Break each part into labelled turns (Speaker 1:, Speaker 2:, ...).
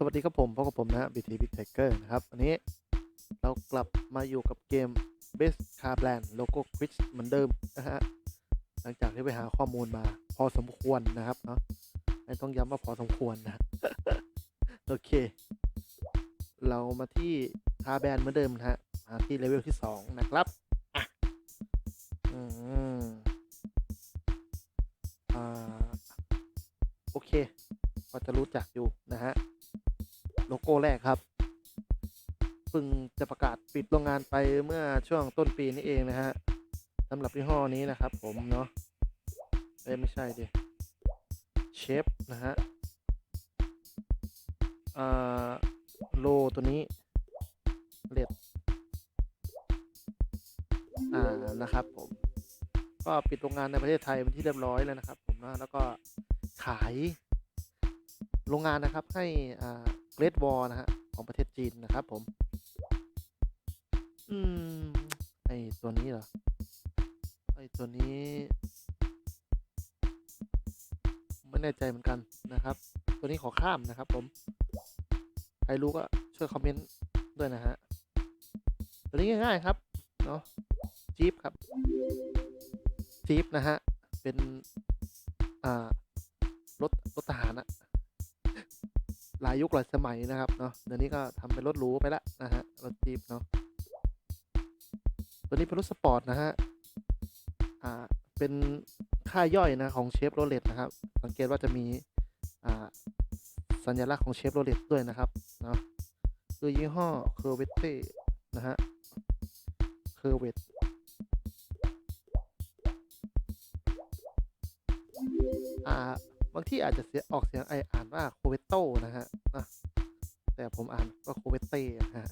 Speaker 1: สวัสดีครับผมพบกับผมนะฮะ BT Big Tiger นะครับ วันนี้เรากลับมาอยู่กับเกม Best Car Brand Logo Quiz เหมือนเดิมนะฮะ หลังจากที่ไปหาข้อมูลมาพอสมควรนะครับเนาะไม่ต้องย้ำว่าพอสมควรนะ โอเค เรามาที่คาแบนเหมือนเดิมนะฮะ มาที่เลเวลที่สองนะครับอะอืมอ่า โอเค ก็จะรู้จักอยู่นะฮะ โลโก้แรกครับเพิ่งจะประกาศปิดโรงงานไปเมื่อช่วงต้นปีนี้เองนะฮะสำหรับยี่ห้อนี้นะครับ ผมเนาะเอ้ยไม่ใช่ดิเชฟนะฮะอ่าโลตัวนี้เลดอ่านะครับผมก็ปิดโรงงานในประเทศไทยเป็นที่เรียบร้อยแล้วนะครับ ผมนะแล้วก็ขายโรงงานนะครับให้อ่า เกรดวอลนะฮะของประเทศจีนนะครับผม อืม ไอตัวนี้เหรอ ไอตัวนี้ ไม่แน่ใจเหมือนกันนะครับ ตัวนี้ขอข้ามนะครับผม ใครรู้ก็ช่วยคอมเมนต์ด้วยนะฮะ ตัวนี้ง่ายๆครับ เนาะจี๊ปครับจี๊ปนะฮะ เป็น อ่า รถ รถทหารอะ หลายยุคหลายสมัยนะครับเนาะเดี๋ยวนี้ก็ทำเป็นรถหรูไปละนะฮะรถจี๊ปเนาะตัวนี้เป็นรถสปอร์ตนะฮะอ่าเป็นค่ายย่อยนะของเชฟโรเลตนะครับสังเกตว่าจะมีอ่าสัญลักษณ์ของเชฟโรเลตด้วยนะครับเนาะคือยี่ห้อเคอร์เวตเต้นะฮะเคอร์เวต ที่อาจจะเสียออกเสียงไออ่านว่าโคเวตโตนะฮะนะแต่ผมอ่านก็โคเวตเต้นะฮะ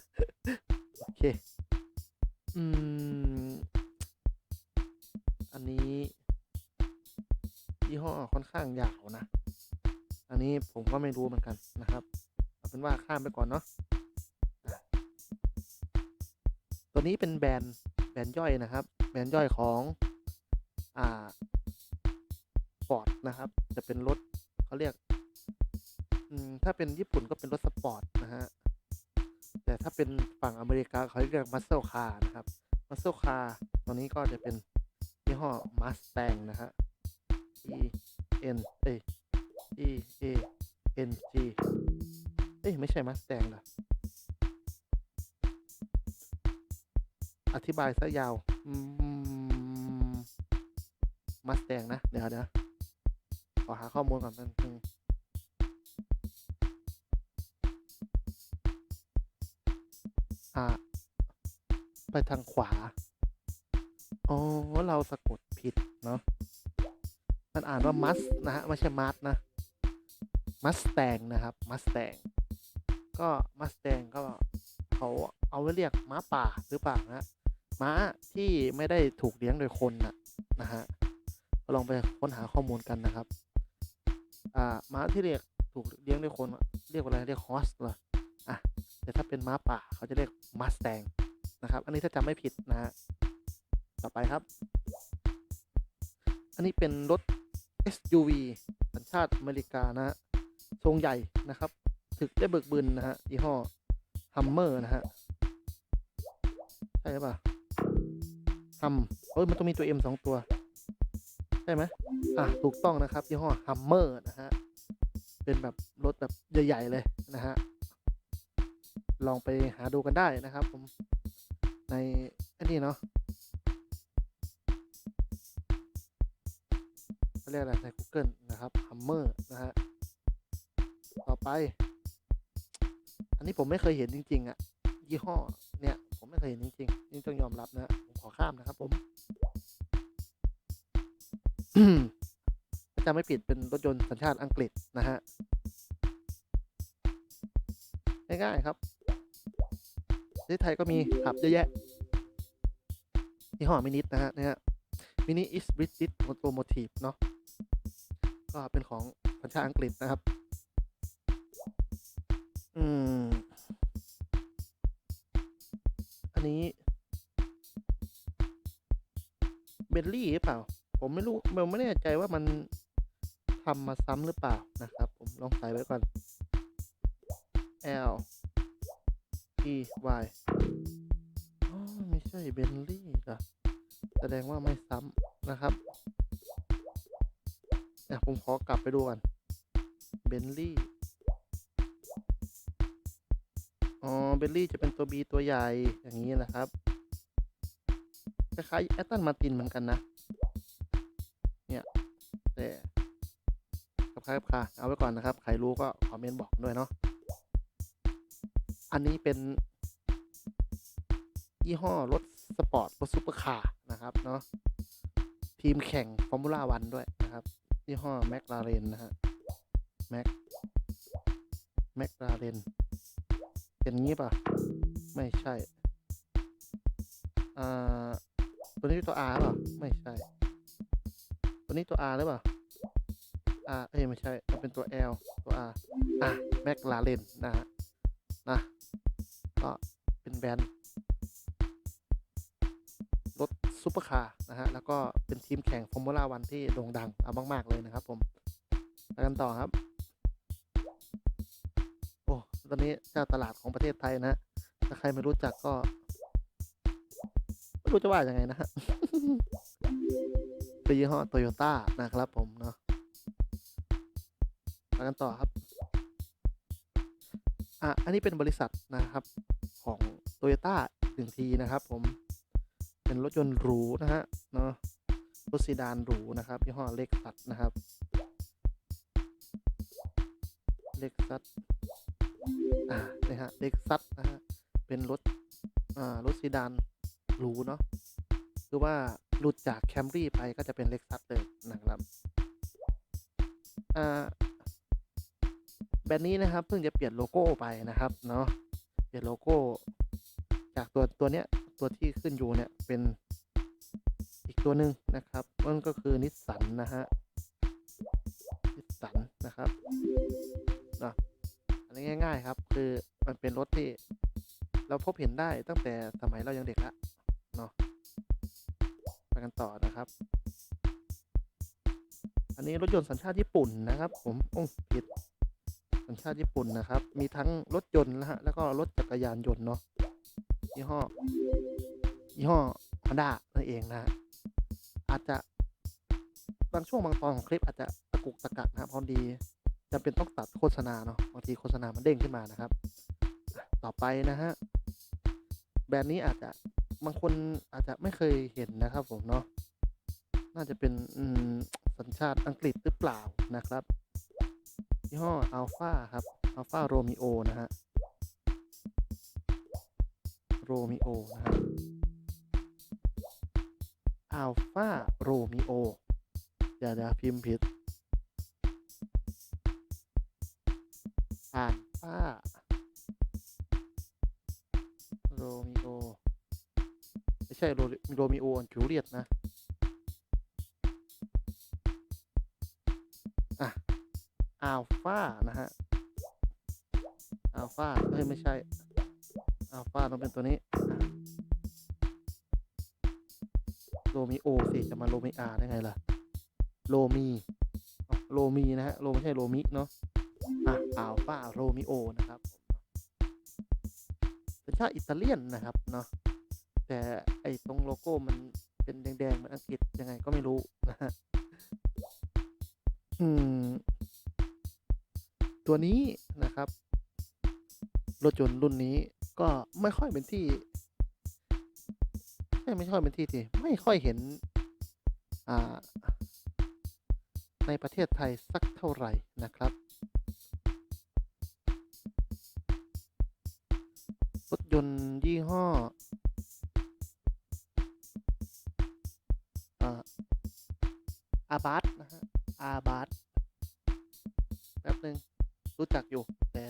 Speaker 1: เป็นรถสปอร์ตนะฮะ แต่ถ้าเป็นฝั่งอเมริกาเขาเรียกมัสเซลคาร์นะครับ มัสเซลคาร์ตัวนี้ก็จะเป็นยี่ห้อมัสแตงนะฮะ E N เอ้ย E A N G เอ้ย ไม่ใช่มัสแตงเหรออธิบายซะยาวมัสแตงนะ เดี๋ยวเดี๋ยวขอหาข้อมูลก่อนแป๊บนึง อ่า ไปทางขวา อ๋อ เราสะกดผิด เนาะ มันอ่านว่ามัสนะฮะ ไม่ใช่มัสนะ มัสแตงนะครับ มัสแตง ก็มัสแตงก็เขาเอาไว้เรียกม้าป่าหรือเปล่านะม้าที่ไม่ได้ถูกเลี้ยงโดยคนนะนะฮะก็ลองไปค้นหาข้อมูลกันนะครับ อ่าม้าที่เรียกถูกเลี้ยงโดยคน เรียกว่าอะไร เรียกฮอสเหรออะ แต่ถ้าเป็นม้าป่าเขาจะเรียกมัสแตงนะครับ อันนี้ถ้าจำไม่ผิดนะฮะต่อไปครับ อันนี้เป็นรถ SUV สัญชาติอเมริกานะฮะทรงใหญ่นะครับ ถึกได้เบิกบึนนะฮะยี่ห้อ Hummer นะฮะ ใช่หรือเปล่าฮัมเฮ้ย มันต้องมีตัว M สองตัว ใช่ไหมอะ ถูกต้องนะครับยี่ห้อ Hummer นะฮะ เป็นแบบรถแบบใหญ่ ๆ เลยนะฮะ ลองไปหาดูกันได้นะครับผมในอันนี้เนาะเขาเรียกอะไรใน Google นะครับ Hummer นะฮะ ต่อไป อันนี้ผมไม่เคยเห็นจริง ๆอะ ยี่ห้อ เนี่ย ผมไม่เคยเห็นจริงๆ นี่ต้องยอมรับนะ ผมขอข้ามนะครับผมจำไม่ผิดเป็นรถยนต์สัญชาติอังกฤษนะฮะ ง่าย ๆ ครับ ประเทศไทยก็มีขับเยอะแยะยี่ห้อมินินะฮะนะฮะมินิอิสบริติสมโตโมทีฟเนาะก็เป็นของสัญชาติอังกฤษนะครับ อืม อันนี้เบลลี่หรือเปล่า ผมไม่รู้ผมไม่แน่ใจว่ามันทำมาซ้ำหรือเปล่านะครับ ผมลองใส่ไว้ก่อน L E Y อ๋อไม่ใช่เบนลี่นะแสดงว่าไม่ซ้ำนะครับเดี๋ยผมขอกลับไปดูกันเบนลี่อ๋อเบลลี่จะเป็นตัว B ตัวใหญ่อย่างนี้นะครับคล้ายๆแอตตันมาตินเหมือนกันนะ เนี่ยแต่กับใครกับค่ะเอาไว้ก่อนนะครับ ใครรู้ก็คอมเมนต์บอกด้วยเนาะ อันนี้เป็นยี่ห้อรถสปอร์ตรถซุปเปอร์คาร์นะครับเนาะทีมแข่งฟอร์มูล่าวันด้วยนะครับยี่ห้อแมคลาเรนนะฮะแม็กแมคลาเรนเป็นงี้ป่ะ ไม่ใช่ อ่า ตัวนี้ตัว R ป่ะไม่ใช่ ตัวนี้ตัว R หรือเปล่า R เอ้ยไม่ใช่มันเป็นตัว L ตัว R อะแมคลาเรนนะฮะ แบรนด์รถซูเปอร์คาร์นะฮะ แล้วก็เป็นทีมแข่งฟอร์มูล่าวันที่โด่งดังเอามาก ๆ เลยนะครับผมไปกันต่อครับ โอ้ตอนนี้เจ้าตลาดของประเทศไทยนะ ถ้าใครไม่รู้จักก็ ไม่รู้จะว่ายังไงนะฮะเป็นยี่ห้อโตโยต้านะครับผมเนาะไปกันต่อครับ อะ อันนี้เป็นบริษัทนะครับของ โตโยต้าหนึ่งทีนะครับ ผมเป็นรถยนต์หรูนะฮะเนาะรถซีดานหรูนะครับยี่ห้อเล็กซัสนะครับเล็กซัสอ่านี่ฮะเล็กซัสนะฮะเป็นรถอ่ารถซีดานหรูเนาะคือว่าหลุดจากแคมรี่ไปก็จะเป็นเล็กซัสเลยนะครับอ่าแบรนด์นี้นะครับเพิ่งจะเปลี่ยนโลโก้ไปนะครับเนาะเปลี่ยนโลโก้ จากตัวตัวเนี้ยตัวที่ขึ้นอยู่เนี่ยเป็นอีกตัวหนึ่งนะครับนั่นก็คือนิสสันนะฮะนิสสันนะครับนะอันนี้ง่าย ๆ ครับ คือมันเป็นรถที่เราพบเห็นได้ตั้งแต่สมัยเรายังเด็กละเนาะไปกันต่อนะครับ อันนี้รถยนต์สัญชาติญี่ปุ่นนะครับ ผมอ้ผิดสัญชาติญี่ปุ่นนะครับ มีทั้งรถยนต์นะฮะแล้วก็รถจักรยานยนต์เนาะ ยี่ห้อยี่ห้อฮอนด้านั่นเองนะ อาจจะบางช่วงบางตอนของคลิปอาจจะตะกุกตะกักนะครับพอดีจำเป็นต้องตัดโฆษณาเนาะบางทีโฆษณามันเด้งขึ้นมานะครับ ต่อไปนะฮะแบรนด์นี้อาจจะบางคนอาจจะไม่เคยเห็นนะครับผมเนาะน่าจะเป็นสัญชาติอังกฤษหรือเปล่านะครับยี่ห้ออัลฟาครับอัลฟาโรมิโอนะฮะ โรมิโอนะฮะอัลฟาโรมิโออย่าเดี๋ยวพิมพ์ผิดอ่านฟ้าโรมิโอไม่ใช่โรโรมิโออันจูเลียตนะอะอัลฟานะฮะอัลฟาเอ้ย ไม่ใช่อัลฟาต้องเป็นตัวนี้ โรมิโอสิจะมาโรมิอาได้ไงล่ะ โรมีโรมีนะฮะโรไม่ใช่โรมิเนาะอะอัลฟาโรมิโอนะครับเป็นชาติอิตาเลียนนะครับเนาะแต่ไอตรงโลโก้มันเป็นแดงๆมือนอังกฤษยังไงก็ไม่รู้นะฮะอืม ตัวนี้นะครับรถยนต์รุ่นนี้ก็ไม่ค่อยเป็นที่ ไม่ไม่ค่อยเป็นที่ที่ไม่ค่อยเห็นอ่าในประเทศไทยสักเท่าไหร่นะครับ รถยนต์ยี่ห้ออาอาบาสนะฮะอาบาสแป๊บนึง รู้จักอยู่แต่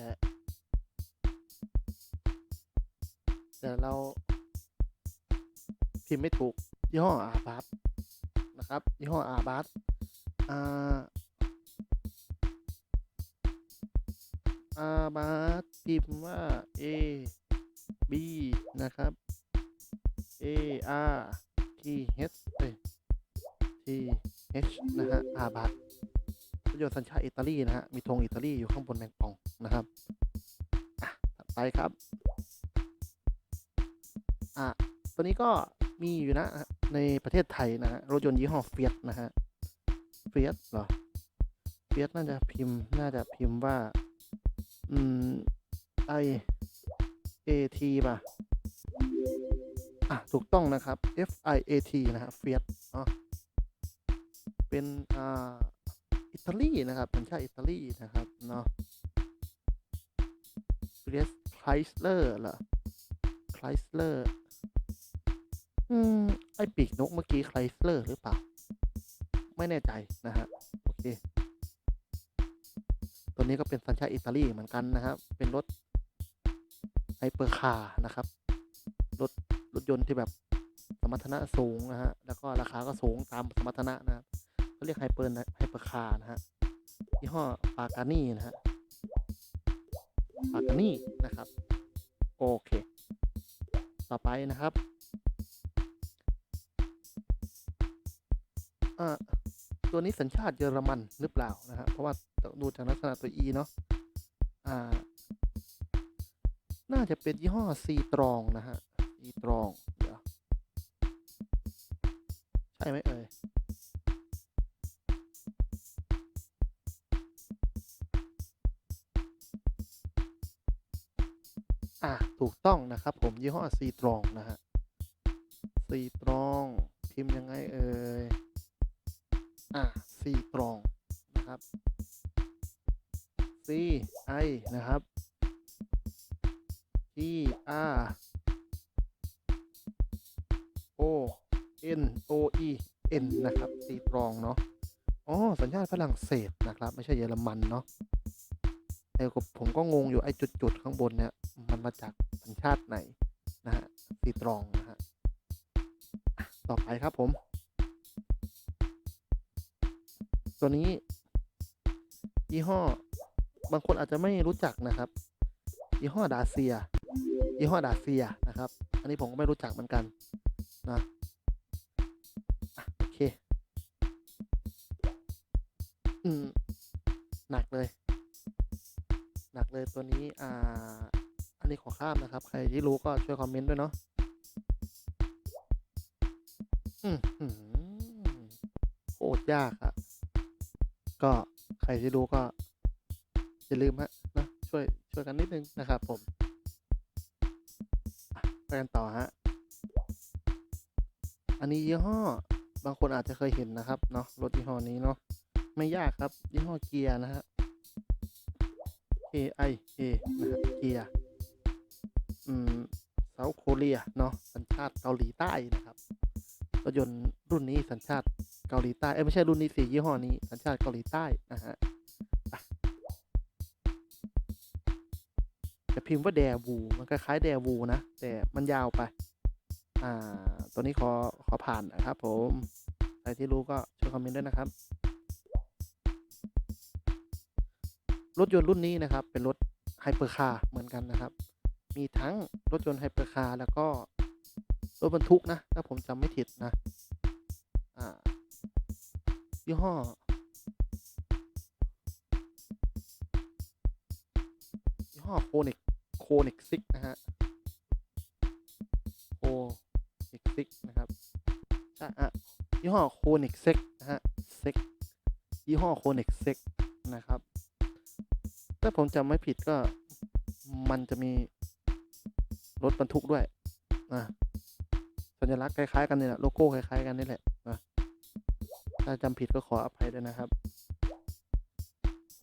Speaker 1: แต่เรา พิมพ์ไม่ถูกยี่ห้ออาบาสนะครับยี่ห้ออาบาสอาอาบาสพิมพ์ว่า A B นะครับ A R T H เอ้ย T H นะฮะอาบาสรถยนต์สัญชาติอิตาลีนะฮะ มีธงอิตาลีอยู่ข้างบนแมงป่องนะครับอะไปครับอะตัวนี้ก็ มีอยู่นะ ในประเทศไทยนะฮะรถยนต์ยี่ห้อเฟียสนะฮะเฟียสเหรอเฟียสน่าจะพิมพ์น่าจะพิมพ์ว่า อืม I A T ป่ะ อะ ถูกต้องนะครับ F I A T นะฮะเฟียสเนาะเป็น อ่า อิตาลีนะครับสัญชาติอิตาลีนะครับเนาะเฟียสไคลสเลอร์เหรอไคลสเลอร์ อืม ไอปีกนกเมื่อกี้ไคลสเลอร์หรือเปล่า ไม่แน่ใจนะฮะ โอเค ตัวนี้ก็เป็นสัญชาติอิตาลีเหมือนกันนะครับ เป็นรถไฮเปอร์คาร์นะครับ รถรถยนต์ที่แบบสมรรถนะสูงนะฮะ แล้วก็ราคาก็สูงตามสมรรถนะนะครับเขาเรียกไฮเปอร์ไฮเปอร์คาร์นะฮะยี่ห้อปากานี่นะฮะปากานี่นะครับ โอเค ต่อไปนะครับ ตัวนี้สัญชาติเยอรมันหรือเปล่านะฮะเพราะว่าดูจากลักษณะตัว E เนาะอ่า น่าจะเป็นยี่ห้อซีตรองนะฮะซีตรองเดี๋ยวใช่ไหมเอ่ยอะถูกต้องนะครับผมยี่ห้อซีตรองนะฮะซีตรองพิมพ์ยังไงเอ่ย อะซีตรองนะครับ C I นะครับ G R O N O E N นะครับซีตรองเนาะอ๋อ สัญชาติฝรั่งเศสนะครับ ไม่ใช่เยอรมันเนาะแต่ผมก็งงอยู่ไอ้จุดๆข้างบนเนี่ย มันมาจากสัญชาติไหนนะฮะซีตรองนะฮะต่อไปครับผม ตัวนี้ ยี่ห้อ บางคนอาจจะไม่รู้จักนะครับ ยี่ห้อดาเซีย ยี่ห้อดาเซียนะครับ อันนี้ผมก็ไม่รู้จักเหมือนกันนะอะโอเค อืม หนักเลย หนักเลยตัวนี้ อ่า อันนี้ขอข้ามนะครับ ใครที่รู้ก็ช่วยคอมเมนต์ด้วยเนาะอืมโคตรยากอะ ก็ใครที่รู้ก็อย่าลืมฮะนะช่วยช่วยกันนิดนึงนะครับผมไปกันต่อฮะ อันนี้ยี่ห้อบางคนอาจจะเคยเห็นนะครับเนาะรถยี่ห้อนี้เนาะไม่ยากครับยี่ห้อเกียร์นะฮะ K I A นะครับเกียร์อืมเซาท์โคเรียเนาะสัญชาติเกาหลีใต้นะครับรถยนต์รุ่นนี้สัญชาติ เกาหลีใต้ เอ้ยไม่ใช่รุ่นนี้สิยี่ห้อนี้สัญชาติเกาหลีใต้นะฮะอะจะพิมพ์ว่าแดวูมันคล้ายๆแดวูนะ แต่มันยาวไป อ่า ตัวนี้ขอขอผ่านนะครับผมใครที่รู้ก็ช่วยคอมเมนต์ด้วยนะครับ รถยนต์รุ่นนี้นะครับ เป็นรถไฮเปอร์คาร์เหมือนกันนะครับ มีทั้งรถยนต์ไฮเปอร์คาร์แล้วก็รถบรรทุกนะ ถ้าผมจำไม่ผิดนะ อ่า ยี่ห้อ ยี่ห้อโคนิกโคนิกซิกนะฮะโคนิกซิกนะครับใช่อะยี่ห้อโคนิกเซ็กนะฮะเซ็กยี่ห้อโคนิกเซ็กนะครับ ถ้าผมจำไม่ผิดก็มันจะมีรถบรรทุกด้วยนะสัญลักษณ์คล้าย ๆ กันนี่แหละโลโก้คล้าย ๆ กันนี่แหละ ถ้าจำผิดก็ขออภัยด้วยนะครับ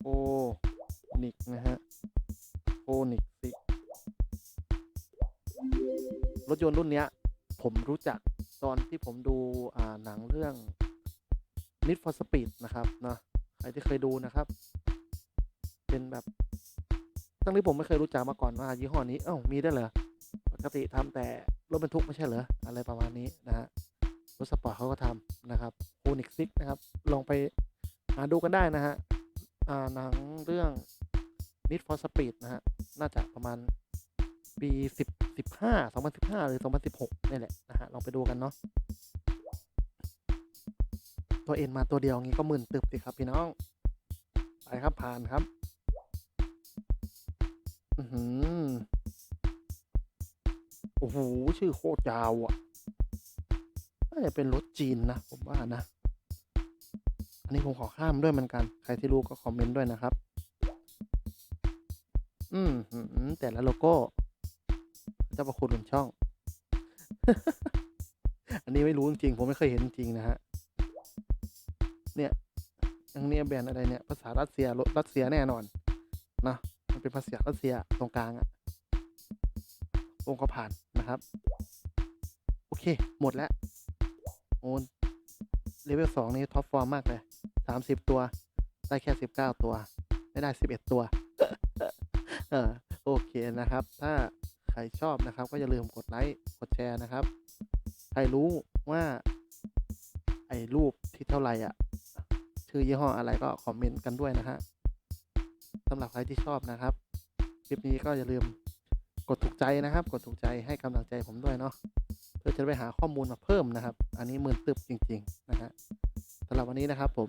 Speaker 1: โอนิกนะฮะโอนิกซิรถยนต์รุ่นเนี้ยผมรู้จักตอนที่ผมดูอ่าหนังเรื่อง Need for Speed นะครับนะใครที่เคยดูนะครับ เป็นแบบตั้งที่ผมไม่เคยรู้จักมาก่อนว่ายี่ห้อนี้ เอ้ามีได้เหรอปกติทำแต่รถบรรทุกไม่ใช่เหรอ อะไรประมาณนี้นะฮะรถสปอร์ตเขาก็ทำนะครับ โคนิกซิกนะครับ ลองไปหาดูกันได้นะฮะหนังเรื่อง Need for Speed นะฮะ น่าจะประมาณปีสิบสิบห้าสองพันสิบห้าหรือสองพันสิบหกนี่แหละนะฮะ ลองไปดูกันเนาะ ตัวเอ็นมาตัวเดียวงี้ก็หมื่นตึบสิครับพี่น้อง ไปครับผ่านครับ อือหือโอ้โห ชื่อโคตรยาวอะน่าจะเป็นรถจีนนะ ผมว่านะ อันนี้ผมขอข้ามด้วยเหมือนกัน ใครที่รู้ก็คอมเมนต์ด้วยนะครับ อืมแต่ละโลโก้เจ้าประคุณบนช่อง อันนี้ไม่รู้จริงผมไม่เคยเห็นจริงนะฮะ เนี่ยอันนี้แบรนด์อะไรเนี่ย ภาษารัสเซียรัสเซียแน่นอนนะมันเป็นภาษารัสเซียตรงกลางอะวงก็ผ่านนะครับ โอเค หมดแล้ว โอ้เลเวลสองนี่ท็อปฟอร์มมากเลย สามสิบตัว ได้แค่สิบเก้าตัว ไม่ได้สิบเอ็ดตัว เออโอเคนะครับ ถ้าใครชอบนะครับ ก็อย่าลืมกดไลค์กดแชร์นะครับ ใครรู้ว่า ไอ้รูปที่เท่าไหร่อะ ชื่อยี่ห้ออะไรก็คอมเมนต์กันด้วยนะฮะสำหรับใครที่ชอบนะครับคลิปนี้ก็อย่าลืมกดถูกใจนะครับ กดถูกใจให้กำลังใจผมด้วยเนาะเพื่อจะไปหาข้อมูลมาเพิ่มนะครับ อันนี้หมื่นตึบจริง ๆ นะฮะสำหรับวันนี้นะครับผม